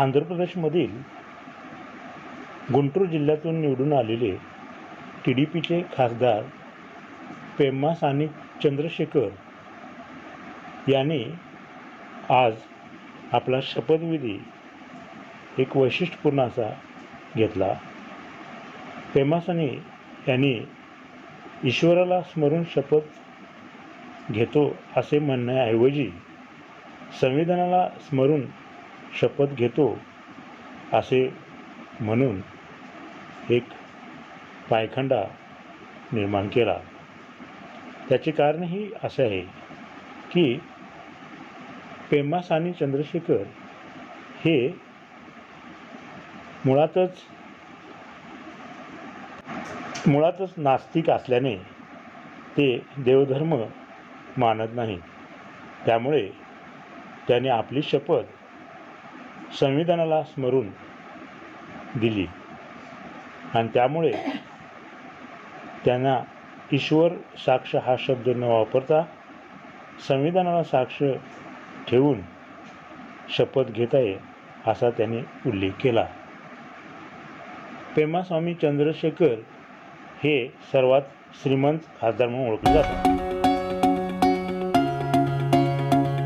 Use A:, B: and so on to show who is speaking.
A: आंध्र प्रदेशमधील गुंटूर जिल्ह्यातून निवडून आलेले टी डी पीचे खासदार पेम्मासानी चंद्रशेखर यांनी आज आपला शपथविधी एक वैशिष्ट्यपूर्ण असा घेतला. पेम्मासानी यांनी ईश्वराला स्मरून शपथ घेतो असे म्हणण्याऐवजी संविधानाला स्मरून शपथ घेतो असे म्हणून एक पायखंडा निर्माण केला. त्याचे कारणही असे आहे की पेम्मासानी चंद्रशेखर हे मुळातच मुळातच नास्तिक असल्याने ते देवधर्म मानत नाही त्यामुळे त्याने आपली शपथ संविधानाला स्मरून दिली. आणि त्यामुळे त्यांना ईश्वर साक्ष हा शब्द न वापरता संविधानाला साक्ष ठेवून शपथ घेता ये असा त्याने उल्लेख केला. पेमास्वामी चंद्रशेखर हे सर्वात श्रीमंत खासदार म्हणून ओळखले जातात.